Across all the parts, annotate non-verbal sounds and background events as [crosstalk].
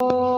Oh.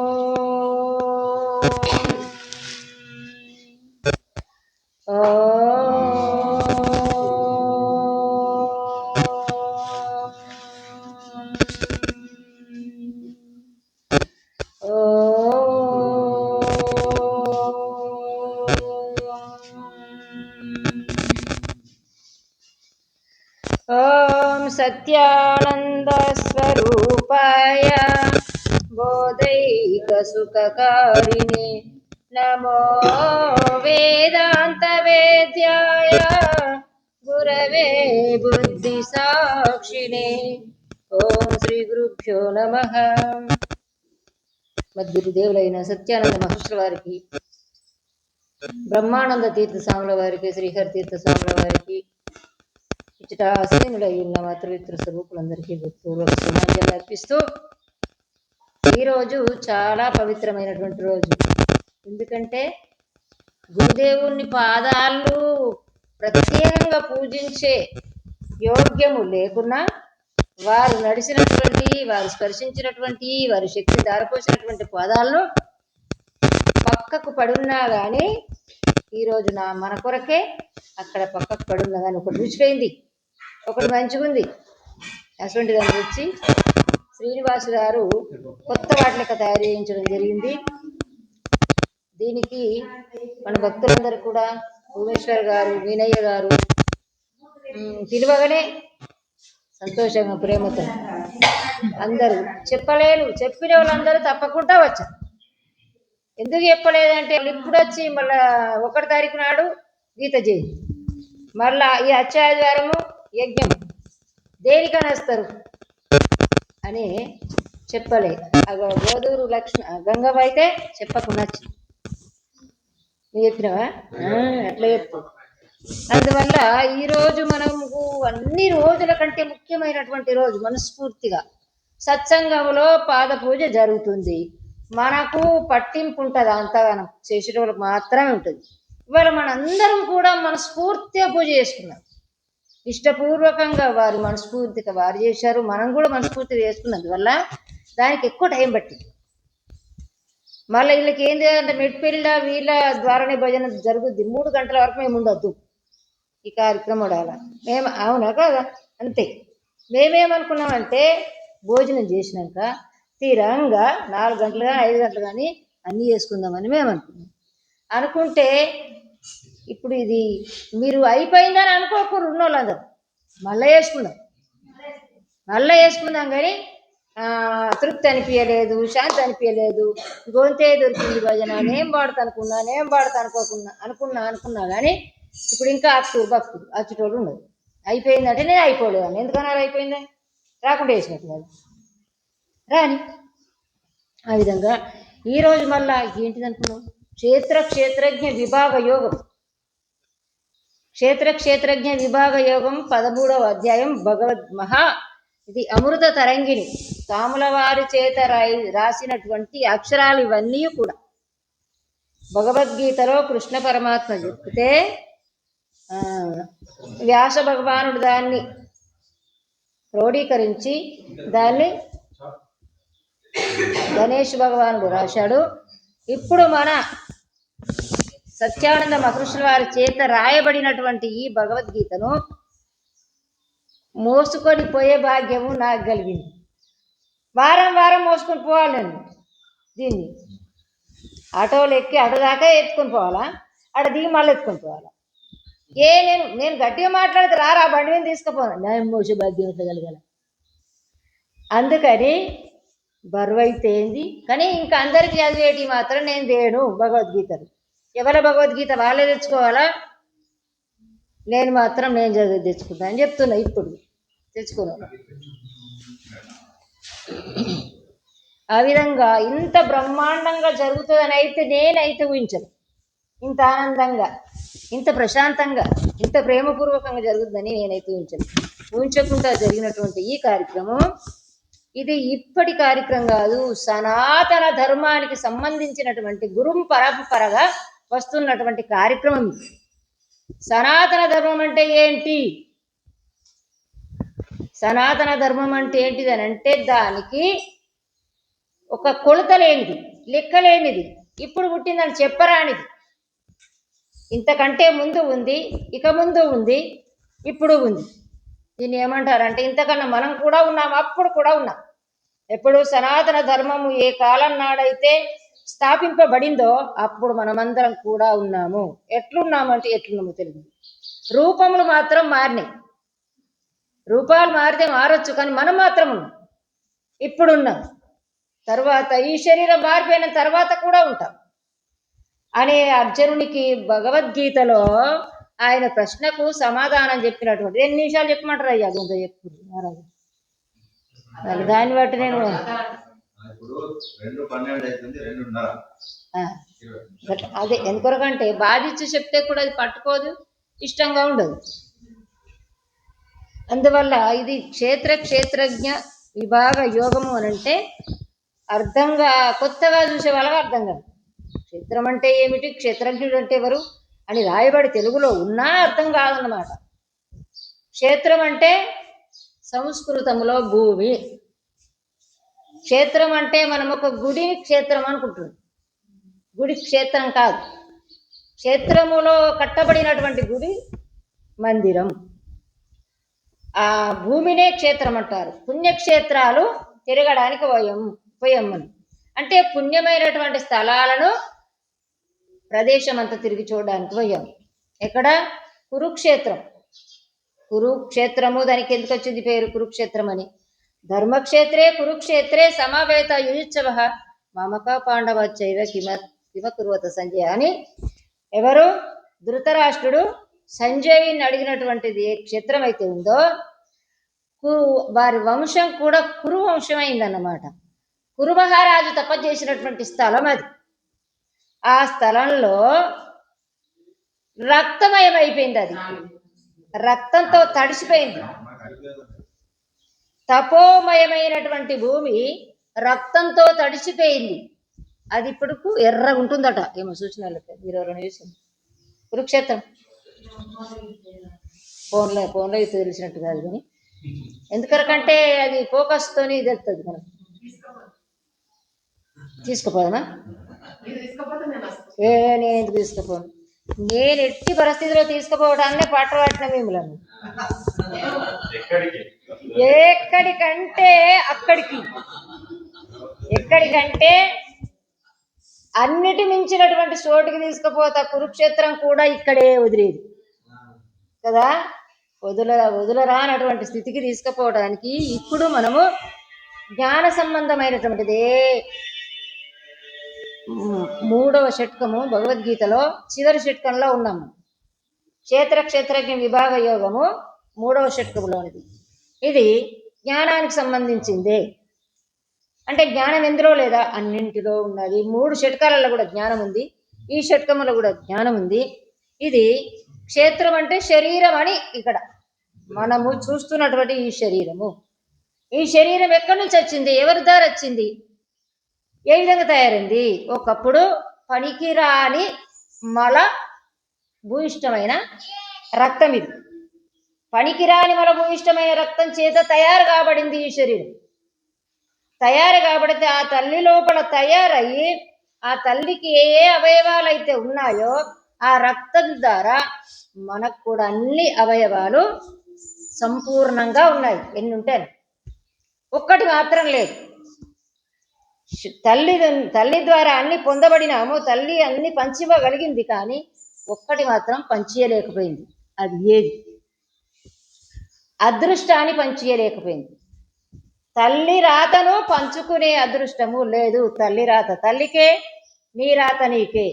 పక్షిణే ఓం శ్రీ గురుభ్యో నమ. మద్గురుదేవులైన సత్యానంద మహర్షుల వారికి బ్రహ్మానంద తీర్థ స్వాముల వారికి శ్రీహరి తీర్థ స్వాముల వారికి ఇచ్చట ఆసీనులై ఉన్న స్వరూపులందరికీ పూర్వక సమాజాన్ని అర్పిస్తూ ఈరోజు చాలా పవిత్రమైనటువంటి రోజు. ఎందుకంటే గురుదేవుని పాదాలు ప్రత్యేకంగా పూజించే యోగ్యము లేకున్నా వారు నడిచినటువంటి వారు స్పర్శించినటువంటి వారి శక్తి దారిపోసినటువంటి పదాల్లో పక్కకు పడున్నా కానీ ఈరోజు నా మన కొరకే అక్కడ పక్కకు పడున్నా కానీ ఒకటి రుచిపోయింది. ఒకటి మంచిగుంది. అటువంటి దాన్ని వచ్చి శ్రీనివాసు గారు కొత్త వాటిలక తయారు చేయించడం జరిగింది. దీనికి మన భక్తులందరూ కూడా భువనేశ్వర్ గారు వీనయ్య గారు పిలవగానే సంతోషంగా ప్రేమతో. అందరూ చెప్పలేరు. చెప్పిన వాళ్ళందరూ తప్పకుండా వచ్చారు. ఎందుకు చెప్పలేదంటే వాళ్ళు ఇప్పుడు వచ్చి మళ్ళా ఒకటి తారీఖు నాడు గీత జయంతి. మళ్ళా ఈ అత్యాదివారము యజ్ఞం దేనికని వస్తారు? అని చెప్పలే. అగో గోదూరు లక్ష్మి గంగవ్వ అయితే చెప్పకుండా వచ్చింది. నువ్వు చెప్పినావా? అట్లా చెప్పు. అందువల్ల ఈ రోజు మనము అన్ని రోజుల కంటే ముఖ్యమైనటువంటి రోజు మనస్ఫూర్తిగా సత్సంగంలో పాద పూజ జరుగుతుంది. మనకు పట్టింపు ఉంటుంది అంతగానం. చేసేటోళ్ళకి మాత్రమే ఉంటుంది. ఇవాళ మనందరం కూడా మనస్ఫూర్తిగా పూజ చేసుకున్నాం. ఇష్టపూర్వకంగా వారు మనస్ఫూర్తిగా వారు చేశారు. మనం కూడా మనస్ఫూర్తిగా చేసుకున్నందువల్ల దానికి ఎక్కువ టైం పట్టింది. మళ్ళీ వీళ్ళకి ఏం చేయాలంటే మెట్పిల్ల వీళ్ళ ద్వారానే భజన జరుగుద్ది. మూడు గంటల వరకు మేము ఉండొద్దు. ఈ కార్యక్రమం ఉడాల మేము అవునా కదా? అంతే. మేమేమనుకున్నామంటే భోజనం చేసినాక తీరంగా నాలుగు గంటలు కానీ ఐదు గంటలు కానీ అన్నీ చేసుకుందామని మేము అనుకున్నాం అనుకుంటే ఇప్పుడు ఇది మీరు అయిపోయిందని అనుకోకూడదు ఉన్నోళ్ళందరూ. మళ్ళీ వేసుకుందాం మళ్ళీ వేసుకుందాం కానీ తృప్తి అనిపించలేదు శాంతి అనిపించలేదు గొంతే దొరికింది భజన. నేను పాడతా అనుకున్నా నేను పాడతానుకోకున్నా అనుకున్నా అనుకున్నా కానీ ఇప్పుడు ఇంకా అచ్చు భక్తు అచ్చుటోడు ఉండదు అయిపోయిందంటే నేను అయిపోలేదు ఎందుకన్నారు అయిపోయిందని రాకుండా వేసినట్టు కాదు రాని. ఆ విధంగా ఈరోజు మళ్ళా ఏంటిది అనుకున్నాం క్షేత్ర క్షేత్రజ్ఞ విభాగ యోగం. క్షేత్ర క్షేత్రజ్ఞ విభాగ యోగం పదమూడవ అధ్యాయం భగవద్ మహా ఇది అమృత తరంగిణి. తాముల వారి చేత రాయి రాసినటువంటి అక్షరాలు ఇవన్నీ కూడా. భగవద్గీతలో కృష్ణ పరమాత్మ చెప్తే వ్యాస భగవానుడు దాన్ని క్రోడీకరించి దాన్ని గణేష్ భగవానుడు రాశాడు. ఇప్పుడు మన సత్యానంద మహర్షుల వారి చేత రాయబడినటువంటి ఈ భగవద్గీతను మోసుకొని పోయే భాగ్యము నాకు కలిగింది. వారం వారం మోసుకొని పోవాలి నేను దీన్ని. ఆటోలు ఎక్కి ఆటో దాకా ఎత్తుకొని పోవాలా? ఆడ దిగి మళ్ళీ ఎత్తుకొని పోవాలా? ఏ నేను నేను గట్టిగా మాట్లాడితే రారా బండి మీద తీసుకుపోను. నేను మోసే భాగ్యం కలగల అందుకని బరువు అయితే ఏంది? కానీ ఇంకా అందరికి చదివేటి మాత్రం నేను దేను? భగవద్గీతలు ఎవరి భగవద్గీత వాళ్ళే తెచ్చుకోవాలా? నేను మాత్రం నేను చదివి తెచ్చుకుంటా అని చెప్తున్నా ఇప్పుడు. తెచ్చుకున్నాను ఆ విధంగా ఇంత బ్రహ్మాండంగా జరుగుతుందని అయితే నేనైతే ఊహించను. ఇంత ఆనందంగా. ఇంత ప్రశాంతంగా ఇంత ప్రేమపూర్వకంగా జరుగుతుందని నేనైతే ఊహించను. ఊహించకుండా జరిగినటువంటి ఈ కార్యక్రమం ఇది ఇప్పటి కార్యక్రమం కాదు సనాతన ధర్మానికి సంబంధించినటువంటి గురుం పరంపరగా వస్తున్నటువంటి కార్యక్రమం సనాతన ధర్మం అంటే ఏంటి? సనాతన ధర్మం అంటే ఏంటిది అని అంటే దానికి ఒక కొలత లేనిది లెక్కలేనిది ఇప్పుడు పుట్టిందని చెప్పరానిది. ఇంతకంటే ముందు ఉంది ఇక ముందు ఉంది ఇప్పుడు ఉంది. దీన్ని ఏమంటారంటే ఇంతకన్నా మనం కూడా ఉన్నాం అప్పుడు కూడా ఉన్నాం. ఎప్పుడు సనాతన ధర్మము ఏ కాలం నాడైతే స్థాపింపబడిందో అప్పుడు మనమందరం కూడా ఉన్నాము. ఎట్లున్నామంటే ఎట్లున్నామో తెలియదు. రూపములు మాత్రం మారినాయి. రూపాలు మారితే మారొచ్చు కానీ మనం మాత్రం ఉన్నాం. ఇప్పుడున్నాం తర్వాత ఈ శరీరం మారిపోయిన తర్వాత కూడా ఉంటాం. అనే అర్జునునికి భగవద్గీతలో ఆయన ప్రశ్నకు సమాధానం చెప్పినటువంటి ఎన్ని నిమిషాలు చెప్పమంటారు అయ్యా? కొంత చెప్పు మహారాజు మరి దాన్ని బట్టి నేను అదే ఎందుకొరకంటే బాధించి చెప్తే కూడా అది పట్టుకోదు ఇష్టంగా ఉండదు. అందువల్ల ఇది క్షేత్ర క్షేత్రజ్ఞ విభాగ యోగము అని అంటే అర్థంగా కొత్తగా చూసే వాళ్ళకి అర్థం కాదు. క్షేత్రం అంటే ఏమిటి? క్షేత్రజ్ఞుడు అంటే ఎవరు? అని రాయబడి తెలుగులో ఉన్నా అర్థం కాదన్నమాట. క్షేత్రం అంటే సంస్కృతంలో భూమి. క్షేత్రం అంటే మనం ఒక గుడిని క్షేత్రం అనుకుంటున్నాం. గుడి క్షేత్రం కాదు. క్షేత్రములో కట్టబడినటువంటి గుడి మందిరం. ఆ భూమినే క్షేత్రం అంటారు. పుణ్యక్షేత్రాలు తిరగడానికి పోయం పోయమ్మని అంటే పుణ్యమైనటువంటి స్థలాలను ప్రదేశం అంతా తిరిగి చూడడానికి పోయాం. ఎక్కడ? కురుక్షేత్రం. కురుక్షేత్రము దానికి ఎందుకు వచ్చింది పేరు? కురుక్షేత్రం అని. ధర్మక్షేత్రే కురుక్షేత్రే సమావేత యుయుత్సవ మమక పాండవచ్చైవ కిమ కిమ కురువత సంజయ్ అని ఎవరు? ధృతరాష్ట్రుడు సంజయ్ని అడిగినటువంటిది ఏ క్షేత్రం అయితే ఉందో కు వారి వంశం కూడా కురు అయిందన్నమాట కురు మహారాజు తపస్సు చేసినటువంటి స్థలం అది. ఆ స్థలంలో రక్తమయం అయిపోయింది అది. రక్తంతో తడిసిపోయింది. తపోమయమైనటువంటి భూమి రక్తంతో తడిసిపోయింది. అది ఇప్పుడు ఎర్రగా ఉంటుందట. ఏమో సూచనలు మీరు ఎవరైనా చూసింది కురుక్షేత్రం. ఫోన్లో ఫోన్లో అయితే తెలిసినట్టు కాదు కానీ. ఎందుకరకంటే అది ఫోకస్తోని తెలుస్తుంది మనం తీసుకుపోదనా ఏ నేను ఎందుకు తీసుకుపోను నేను ఎట్టి పరిస్థితిలో తీసుకుపోవడాన్ని పట్టబట్టిన మిమ్మల్ని. ఎక్కడికి? ఎక్కడికంటే అక్కడికి. ఎక్కడికంటే అన్నిటి మించినటువంటి చోటుకి తీసుకుపోతా కురుక్షేత్రం కూడా ఇక్కడే వదిలేది. కదా? వదుల వదులరానటువంటి స్థితికి తీసుకుపోవడానికి ఇప్పుడు మనము జ్ఞాన సంబంధమైనటువంటిదే మూడవ షట్కము భగవద్గీతలో చివరి షట్కంలో ఉన్నాము. క్షేత్ర క్షేత్రజ్ఞ విభాగ యోగము మూడవ షట్కములోనిది. ఇది జ్ఞానానికి సంబంధించిందే. అంటే జ్ఞానం ఎందులో లేదా? అన్నింటిలో ఉన్నది. మూడు షట్కాలలో కూడా జ్ఞానం ఉంది. ఈ షట్కములో కూడా జ్ఞానం ఉంది. ఇది క్షేత్రం అంటే శరీరం అని ఇక్కడ మనము చూస్తున్నటువంటి ఈ శరీరము. ఈ శరీరం ఎక్కడి నుంచి వచ్చింది? ఎవరి ద్వారా వచ్చింది? ఏ విధంగా తయారైంది? ఒకప్పుడు పనికిరాని మల భూయిష్టమైన రక్తం ఇది. పనికిరాని మల భూయిష్టమైన రక్తం చేత తయారు కాబడింది ఈ శరీరం. తయారు కాబడితే ఆ తల్లి లోపల తయారయ్యి ఆ తల్లికి ఏ ఏ అవయవాలు అయితే ఉన్నాయో ఆ రక్తం ద్వారా మనకు కూడా అన్ని అవయవాలు సంపూర్ణంగా ఉన్నాయి. ఎన్ని ఉంటాయి ఒక్కటి మాత్రం లేదు. తల్లి తల్లి ద్వారా అన్ని పొందబడినాము తల్లి అన్ని పంచివ్వగలిగింది కానీ ఒక్కటి మాత్రం పంచియలేకపోయింది అది ఏది? అదృష్టాన్ని పంచియలేకపోయింది తల్లి రాతను పంచుకునే అదృష్టము లేదు. తల్లి రాత తల్లికే నీ రాత నీకే.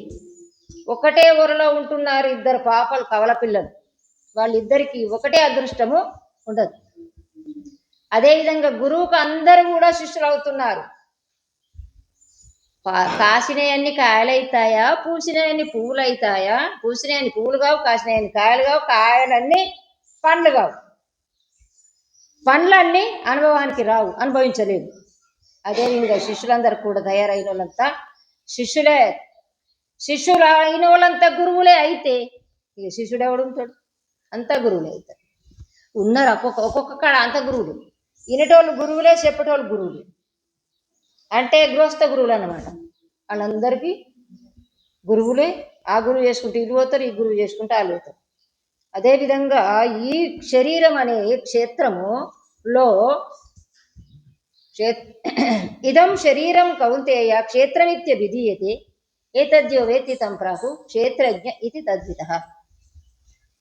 ఒకటే ఊరిలో ఉంటున్నారు ఇద్దరు పాపలు కవల పిల్లలు. వాళ్ళిద్దరికీ ఒకటే అదృష్టము ఉండదు. అదేవిధంగా గురువుకు అందరూ కూడా శిష్యులు అవుతున్నారు కాసినవన్నీ కాయలు అవుతాయా పూసినవన్నీ పువ్వులు అవుతాయా పూసినవన్నీ పువ్వులు కావు కాసినవన్నీ కాయలు కావు కాయలన్నీ పండ్లు కావు పండ్లన్నీ అనుభవానికి రావు అనుభవించలేదు అదేవిధంగా శిష్యులందరూ కూడా తయారైన వాళ్ళంతా శిష్యులే శిష్యులు అయిన వాళ్ళంతా గురువులే అయితే ఇక శిష్యుడు ఎవడుంటాడు అంతా గురువులే అవుతారు. ఉన్నారు ఒక్కొక్క ఒక్కొక్క కాడ అంత గురువులు. వినేటోళ్ళు గురువులే చెప్పేటోళ్ళు గురువులే. అంటే గృహస్థ గురువులు అనమాట వాళ్ళందరికీ గురువులే ఆ గురువు చేసుకుంటే ఇల్లు పోతారు ఈ గురువు చేసుకుంటే వాళ్ళు పోతారు. అదేవిధంగా ఈ శరీరం అనే క్షేత్రములో క్షే [clears throat] ఇదం శరీరం కౌంతేయ క్షేత్రమిత్య విధీయతే ఏతద్యో వేత్తి తం ప్రాహు క్షేత్రజ్ఞ ఇది తద్విత.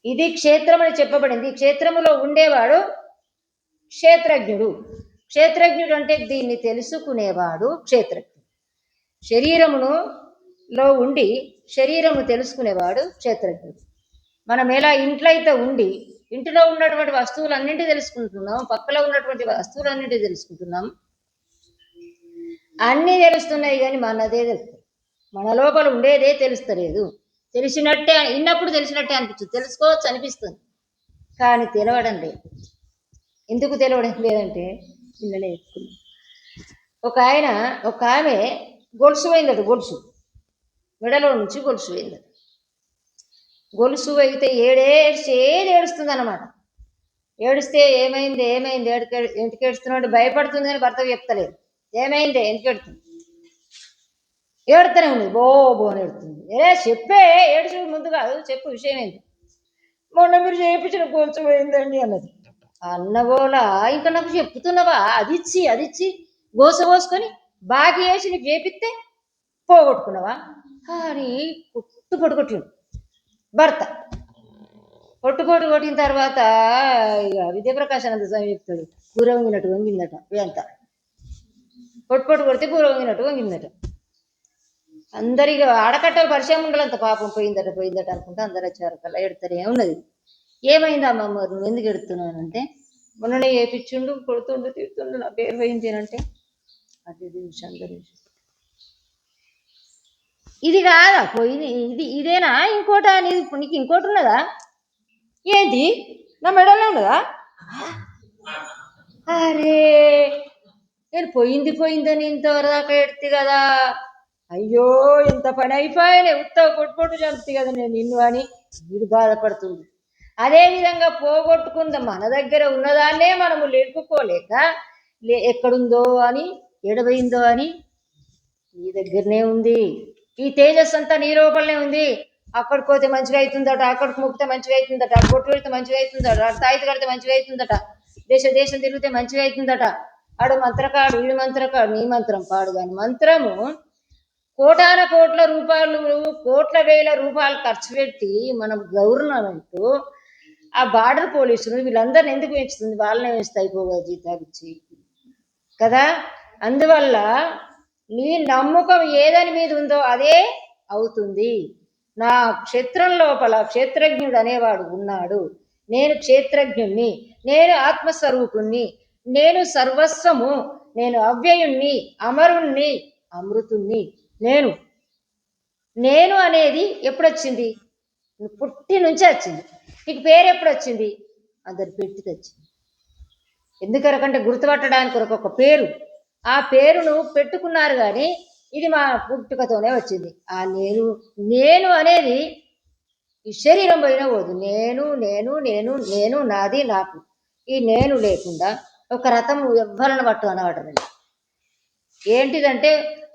ఇది క్షేత్రం అని చెప్పబడింది. క్షేత్రములో ఉండేవాడు క్షేత్రజ్ఞుడు. క్షేత్రజ్ఞుడు అంటే దీన్ని తెలుసుకునేవాడు క్షేత్రజ్ఞుడు. శరీరమును లో ఉండి శరీరము తెలుసుకునేవాడు క్షేత్రజ్ఞుడు. మనం ఎలా ఇంట్లో అయితే ఉండి ఇంటిలో ఉన్నటువంటి వస్తువులన్నింటి తెలుసుకుంటున్నాం పక్కలో ఉన్నటువంటి వస్తువులన్నింటి తెలుసుకుంటున్నాం. అన్నీ తెలుస్తున్నాయి కానీ మనదే తెలుస్తుంది మన లోపల ఉండేదే తెలుస్తలేదు. తెలిసినట్టే ఇన్నప్పుడు తెలిసినట్టే అనిపించదు తెలుసుకోవచ్చు అనిపిస్తుంది. కానీ తెలవడం లేదు. ఎందుకు తెలవడం లేదంటే పిల్లలే ఎక్కువ ఒక ఆయన ఒక ఆమె గొలుసు పోయిందట గొలుసు. మెడలో నుంచి గొలుసు పోయిందట. గొలుసు అయితే ఏడేడ్చి ఏది ఏడుస్తుంది అనమాట ఏడిస్తే ఏమైంది ఏమైంది ఏడికే ఎందుకు ఏడుస్తున్నాడు? భయపడుతుంది అని భర్త చెప్తలేదు. ఏమైంది ఎందుకు ఏడుతుంది? ఏడుతూనే ఉంది. బో బో అని ఏడుతుంది. ఏ చెప్పే ఏడుచు ముందు కాదు చెప్పు విషయం ఏంది? మొన్న మీరు చేయించిన గొలుసు పోయిందండి అన్నది. అన్నగోలా ఇంకా నాకు చెప్తున్నావా? అది ఇచ్చి అది ఇచ్చి గోస పోసుకొని బాగి వేసి నీకు చేపిస్తే పోగొట్టుకున్నావా? అని పుట్టు పడుకొట్టిండు భర్త. పొట్టుకోటు కొట్టిన తర్వాత ఇక విద్యాప్రకాశానంద స్వామి చెప్తాడు కూర వంగినట్టు వంగిందట వేంత. పొట్టు పొట్టు కొడితే కూర వంగినట్టు వంగిందట. అందరి ఆడకట్టలు పరిచయం ఉండాలంత పాపం. పోయిందట పోయిందట అనుకుంటే అందరు వచ్చారు. కల్లా ఎడతారే ఉన్నది. ఏమైంది అమ్మ మరి? నువ్వు ఎందుకు ఎడుతున్నాను అంటే? మొన్ననే ఏపిచ్చుండు కొడుతుండు తిడుతుండు నా పేరు పోయింది అంటే. అది చూసి. ఇది కాదా? పోయింది ఇది ఇదేనా? ఇంకోటా నీది? నీకు ఇంకోటి ఉన్నదా? ఏంటి నా మెడలో ఉన్నదా? అరే నేను పోయింది పోయిందని ఇంతవరదాకా ఎడుతుంది కదా. అయ్యో ఇంత పని అయిపోయానే. ఉత్త కొట్టుకొట్టు చంపుతుంది కదా నేను నిన్ను అని. వీడు బాధపడుతుంది అదే విధంగా పోగొట్టుకుందాం మన దగ్గర ఉన్నదాన్నే మనము లేపుకోలేక లే ఎక్కడుందో అని ఎడబోయిందో అని నీ దగ్గరనే ఉంది. ఈ తేజస్ అంతా నీ లోపలనే ఉంది. అక్కడికి పోతే మంచిగా అవుతుందట అక్కడికి మొక్కితే మంచిగా అవుతుందట అక్కడ కొట్టు పెడితే మంచిగా అవుతుందట అక్కడ తాయిత కడితే మంచిగా అవుతుందట దేశ దేశం తిరిగితే మంచిగా అవుతుందట. ఆడు మంత్రకాడు వీడి మంత్రకాడు నీ మంత్రం పాడు కానీ మంత్రము కోటాన కోట్ల రూపాయలు కోట్ల వేల రూపాయలు ఖర్చు పెట్టి మనం గవర్నమెంట్ ఆ బార్డర్ పోలీసులు వీళ్ళందరిని ఎందుకు పెంచుతుంది వాళ్ళనే వేస్తాయి పోగా జీతాలు ఇచ్చి. కదా? అందువల్ల నీ నమ్మకం ఏదని మీద ఉందో అదే అవుతుంది. నా క్షేత్రం లోపల క్షేత్రజ్ఞుడు అనేవాడు ఉన్నాడు. నేను క్షేత్రజ్ఞుణ్ణి నేను ఆత్మస్వరూపుణ్ణి నేను సర్వస్వము నేను అవ్యయుణ్ణి అమరుణ్ణి అమృతుణ్ణి. నేను నేను అనేది ఎప్పుడు వచ్చింది పుట్టి నుంచే వచ్చింది. నీకు పేరు ఎప్పుడు వచ్చింది అందరు పెట్టి తెచ్చింది. ఎందుకరకంటే గుర్తుపట్టడానికి కొరకు ఒక పేరు. ఆ పేరును పెట్టుకున్నారు కానీ ఇది మా పుట్టుకతోనే వచ్చింది. ఆ నేను నేను అనేది ఈ శరీరం పోయినా పోదు. నేను నేను నేను నేను నాది నాకు. ఈ నేను లేకుండా ఒక రథం ఎవ్వరని పట్టు అనబడరండి ఏంటిదంటే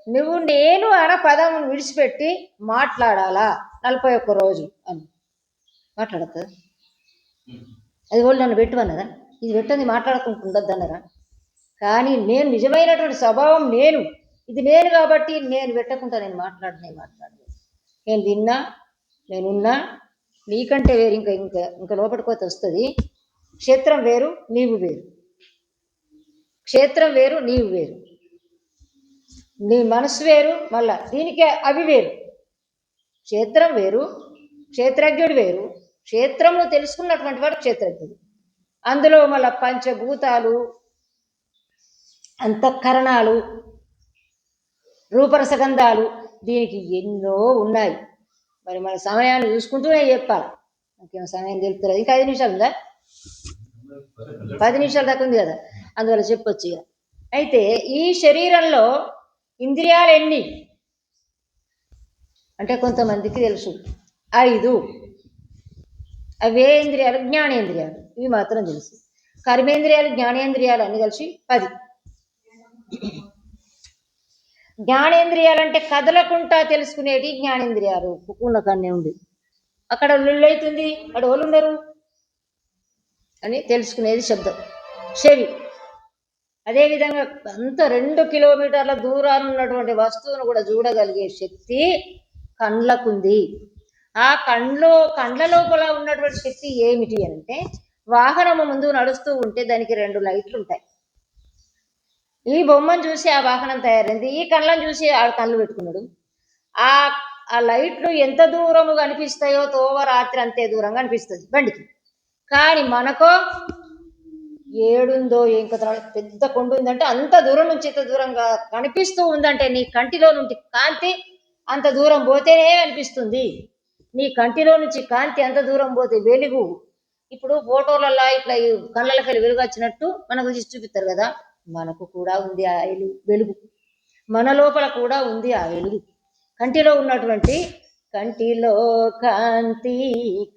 నువ్వు నేను అన్న పదం విడిచిపెట్టి మాట్లాడాలా నలభై ఒక్క రోజు అని. మాట్లాడద్దు అది వాళ్ళు నన్ను పెట్టమన్నదా ఇది పెట్టని మాట్లాడుకుంటుండద్దు అన్నరా కానీ నేను నిజమైనటువంటి స్వభావం నేను. ఇది నేను కాబట్టి నేను పెట్టకుండా నేను మాట్లాడనే మాట్లాడలేదు. నేను తిన్నా నేనున్నా నీకంటే వేరు ఇంకా ఇంకా ఇంకా లోపలికోతే వస్తుంది. క్షేత్రం వేరు నీవు వేరు. క్షేత్రం వేరు నీవు వేరు. నీ మనసు వేరు మళ్ళా దీనికే అవి వేరు. క్షేత్రం వేరు క్షేత్రజ్ఞుడు వేరు. క్షేత్రంలో తెలుసుకున్నటువంటి వాడు క్షేత్రజ్ఞుడు. అందులో మన పంచభూతాలు అంతఃకరణాలు రూపరసగంధాలు దీనికి ఎన్నో ఉన్నాయి. మరి మన సమయాన్ని చూసుకుంటూనే చెప్పాలి. ఇంకేం సమయం తెలుపుతుంది ఇంకా ఐదు నిమిషాలు ఉందా? పది నిమిషాల దాకా ఉంది కదా? అందువల్ల చెప్పొచ్చు ఇక. అయితే ఈ శరీరంలో ఇంద్రియాలు ఎన్ని? అంటే కొంతమందికి తెలుసు. ఐదు. అవే ఇంద్రియాలు జ్ఞానేంద్రియాలు. ఇవి మాత్రం తెలుసు. కర్మేంద్రియాలు జ్ఞానేంద్రియాలు అన్ని కలిసి పది. జ్ఞానేంద్రియాలంటే కదలకుండా తెలుసుకునేటి జ్ఞానేంద్రియాలు. ఉన్న కన్నే ఉంది అక్కడ లొల్లి అవుతుంది. అక్కడ వాళ్ళు ఉండరు అని తెలుసుకునేది శబ్దం. చెవి. అదేవిధంగా అంత రెండు కిలోమీటర్ల దూరాన ఉన్నటువంటి వస్తువును కూడా చూడగలిగే శక్తి కండ్లకుంది ఆ కండ్లో కండ్ల లోపల ఉన్నటువంటి శక్తి ఏమిటి అంటే వాహనము ముందు నడుస్తూ ఉంటే దానికి రెండు లైట్లు ఉంటాయి. ఈ బొమ్మను చూసి ఆ వాహనం తయారైంది. ఈ కళ్ళను చూసి ఆ కళ్ళు పెట్టుకున్నాడు. ఆ ఆ లైట్లు ఎంత దూరము కనిపిస్తాయో తోవ రాత్రి అంతే దూరంగా అనిపిస్తుంది బండికి. కానీ మనకో ఏడుందో ఏం కథ పెద్ద కొండ ఉందంటే అంత దూరం నుంచి ఇంత దూరంగా కనిపిస్తూ ఉందంటే నీ కంటిలో నుండి కాంతి అంత దూరం పోతేనే అనిపిస్తుంది. నీ కంటిలో నుంచి కాంతి అంత దూరం పోతే వెలుగు. ఇప్పుడు ఫోటోలలో ఇట్లా కళ్ళకి వెలుగు వచ్చినట్టు మనకు చూపిస్తారు కదా. మనకు కూడా ఉంది ఆ వెలుగు వెలుగు. మన లోపల కూడా ఉంది ఆ వెలుగు. కంటిలో ఉన్నటువంటి కంటిలో కాంతి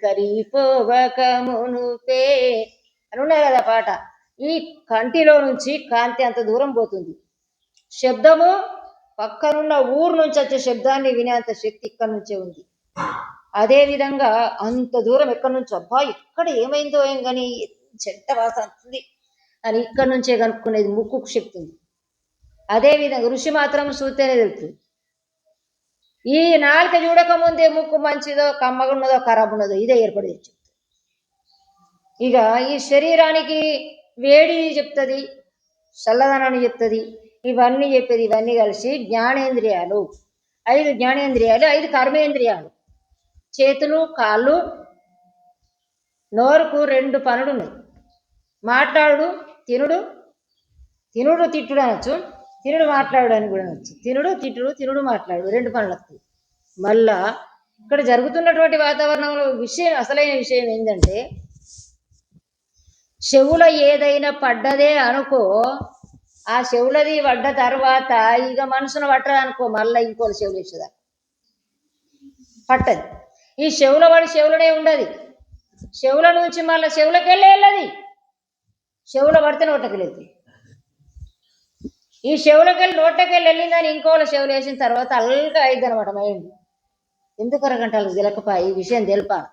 కరిపోవకమునుపే అని ఉన్నాయి కదా పాట. ఈ కంటిలో నుంచి కాంతి అంత దూరం పోతుంది. శబ్దము పక్కనున్న ఊరు నుంచి వచ్చే శబ్దాన్ని వినేంత శక్తి ఇక్కడ నుంచే ఉంది. అదేవిధంగా అంత దూరం ఎక్కడి నుంచో అబ్బా ఇక్కడ ఏమైందో ఏం కానీ చెడ్డ వాసన వస్తుంది. అని ఇక్కడ నుంచే కనుక్కునేది ముక్కుకు శక్తి ఉంది అదేవిధంగా ఋషి మాత్రం చూస్తేనే తెలుస్తుంది ఈ నాలుక చూడక ముందే ముక్కు మంచిదో కమ్మగున్నదో ఖరాబ్ ఉన్నదో ఇదే ఏర్పడి చెప్తుంది ఇక ఈ శరీరానికి వేడి చెప్తుంది చల్లదనాన్ని చెప్తుంది ఇవన్నీ చెప్పేది ఇవన్నీ కలిసి జ్ఞానేంద్రియాలు. ఐదు జ్ఞానేంద్రియాలు ఐదు కర్మేంద్రియాలు. చేతులు కాళ్ళు నోరుకు రెండు పనులున్నాయి. మాట్లాడు తినుడు తినుడు తిట్టుడు అనొచ్చు. తినుడు మాట్లాడు అని కూడా అనొచ్చు. తినుడు తిట్టుడు తినుడు మాట్లాడు రెండు పనులు వస్తాయి. మళ్ళా ఇక్కడ జరుగుతున్నటువంటి వాతావరణంలో విషయం అసలైన విషయం ఏంటంటే చెవుల ఏదైనా పడ్డదే అనుకో ఆ చెవులది పడ్డ తర్వాత ఇక మనసును పట్టదనుకో మళ్ళీ ఇంకో చెవులు ఇచ్చేదా పట్టదు. ఈ చెవుల వాడి చెవులనే ఉండదు. చెవుల నుంచి మళ్ళీ చెవులకి వెళ్ళే వెళ్ళది. చెవుల పడితే నోటకి వెళ్ళేది. ఈ చెవులకి వెళ్ళి నోటకి వెళ్ళి వెళ్ళిందని ఇంకోళ్ళ చెవులు వేసిన తర్వాత అల్గా అయింది అనమాట మైండ్ ఎందుకు అరగంటలు తెలకపా? ఈ విషయం తెలుపా?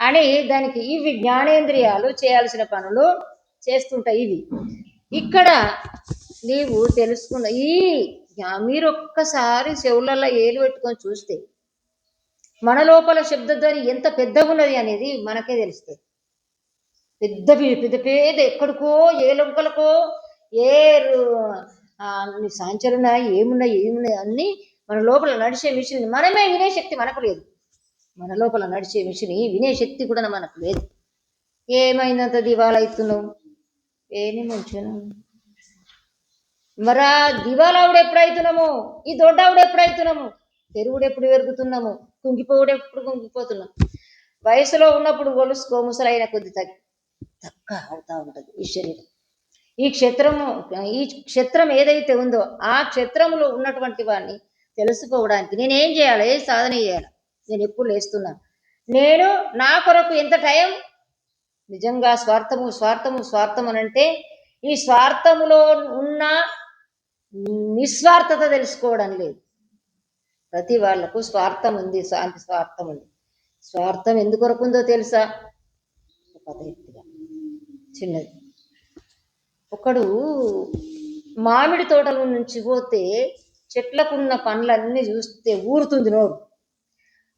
అని దానికి ఇవి జ్ఞానేంద్రియాలు చేయాల్సిన పనులు చేస్తుంటాయి ఇవి. ఇక్కడ నీవు తెలుసుకున్న ఈ మీరు ఒక్కసారి చెవులలో ఏలు పెట్టుకొని చూస్తే మన లోపల శబ్దధ్వని ఎంత పెద్దగా ఉన్నది అనేది మనకే తెలుస్తుంది. పెద్ద పెద్ద పేద ఎక్కడికో ఏ లొంకలకో ఏ రు- ఏమున్నా ఏమున్నాయి ఏమున్నాయి అన్నీ మన లోపల నడిచే మిషన్ మనమే వినే శక్తి మనకు లేదు. మన లోపల నడిచే మిషన్ వినే శక్తి కూడా మనకు లేదు. ఏమైందంత దివాలా అవుతున్నావు ఏమి మంచిగా మరా దివాలావుడు ఎప్పుడు అవుతున్నాము ఈ దొడ్డావుడు ఎప్పుడు అవుతున్నాము తెరుగుడు ఎప్పుడు పెరుగుతున్నాము? కుంగిపోవుడు ఎప్పుడు కుంగిపోతున్నాం. వయసులో ఉన్నప్పుడు గొలుసుకో ముసలైన కొద్ది తగ్గి తక్క అవుతా ఉంటుంది ఈ శరీరం. ఈ క్షేత్రము ఈ క్షేత్రం ఏదైతే ఉందో ఆ క్షేత్రంలో ఉన్నటువంటి వాడిని తెలుసుకోవడానికి నేనేం చేయాలి? ఏ సాధన చేయాలి? నేను ఎప్పుడు లేస్తున్నా. నేను నా కొరకు ఎంత టైం? నిజంగా స్వార్థము స్వార్థము స్వార్థం అని అంటే ఈ స్వార్థములో ఉన్న నిస్వార్థత తెలుసుకోవడం లేదు. ప్రతి వాళ్ళకు స్వార్థం ఉంది శాంతి స్వార్థం ఉంది. స్వార్థం ఎందుకొరకు ఉందో తెలుసా? కథ చిన్నది. ఒకడు మామిడి తోటల నుంచి పోతే చెట్లకున్న పండ్లన్నీ చూస్తే ఊరుతుంది నోరు.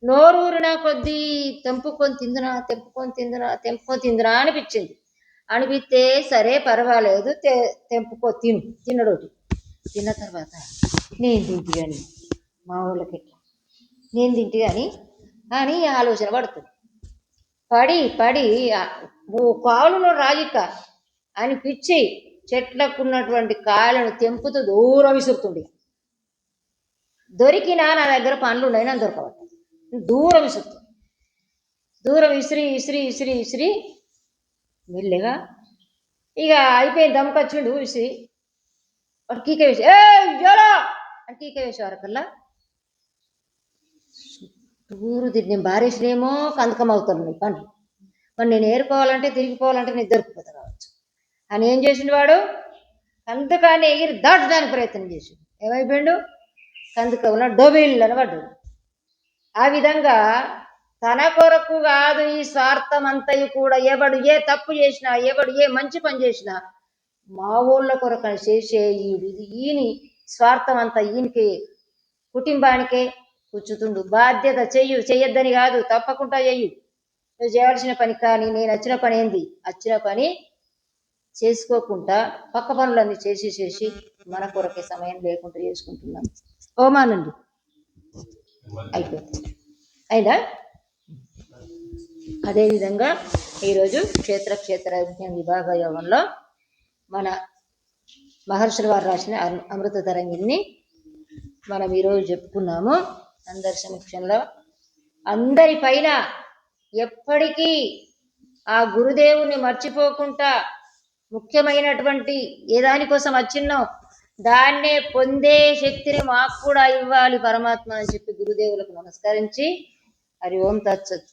నోరు ఊరినా కొద్దీ తెంపుకొని తిందునా తెంపుకొని తిందునా తెంపుకొని తిందునా అనిపించింది. అనిపిస్తే సరే పర్వాలేదు తె తెంపుకో తిను తినడోటి తిన్న తర్వాత నేను తింటి మా వాళ్ళకి ఎట్లా? నేను తింటి కానీ అని ఆలోచన పడుతుంది. పడి పడి ఓ కాలులో రాజిక చెట్లకు ఉన్నటువంటి కాయలను తెంపుతూ దూరం విసురుతుంది. దొరికినా నా దగ్గర పనులు ఉన్నాయి నన్ను దొరకబట్ట. దూరం విసురుతుంది. దూరం విసిరి విసిరి విసిరి విసిరి మెల్లగా ఇక అయిపోయిన దమ్కొచ్చిండు విసిరి. వాడు కీక వేసి ఏ జోలో! అని కీక వేసే వరకల్లా ఊరు తిరిగి నేను బారేసినేమో కందకం అవుతాను నీ పని. మరి నేను ఏరుకోవాలంటే తిరిగిపోవాలంటే నేను దొరికిపోతా కావచ్చు. అని ఏం చేసిండు వాడు? కందకాన్ని ఎగిరి దాటడానికి ప్రయత్నం చేసిండు. ఏమైపోయిండు? కందుకం ఉన్న అని పడ్డాడు. ఆ విధంగా తన కొరకు కాదు ఈ స్వార్థం అంతయు కూడా ఎవడు ఏ తప్పు చేసినా ఎవడు ఏ మంచి పని చేసినా మా ఊళ్ళ కొరకు అని చేసే ఈడు ఇది ఈయని స్వార్థం అంతా ఈయనకి కుటుంబానికే కూర్చుతుండు. బాధ్యత చెయ్యు చెయ్యొద్దని కాదు తప్పకుండా చెయ్యు. నువ్వు చేయాల్సిన పని కానీ నేను వచ్చిన పని ఏంది? వచ్చిన పని చేసుకోకుండా పక్క పనులన్నీ చేసి చేసి మన కొరకే సమయం లేకుండా చేసుకుంటున్నాం. ఓమానండి అయిపోయింది. అయినా అదేవిధంగా ఈరోజు క్షేత్ర క్షేత్ర విజ్ఞాన విభాగ యోగంలో మన మహర్షుల వారు రాసిన అమృ- అమృత తరంగిని మనం ఈరోజు చెప్పుకున్నాము. అందరి సమక్షంలో అందరి పైన ఎప్పటికీ ఆ గురుదేవుని మర్చిపోకుండా ముఖ్యమైనటువంటి ఏ దానికోసం వచ్చిన్నో దాన్నే పొందే శక్తిని మాకు కూడా ఇవ్వాలి పరమాత్మ అని చెప్పి గురుదేవులకు నమస్కరించి హరి ఓం తత్సత్.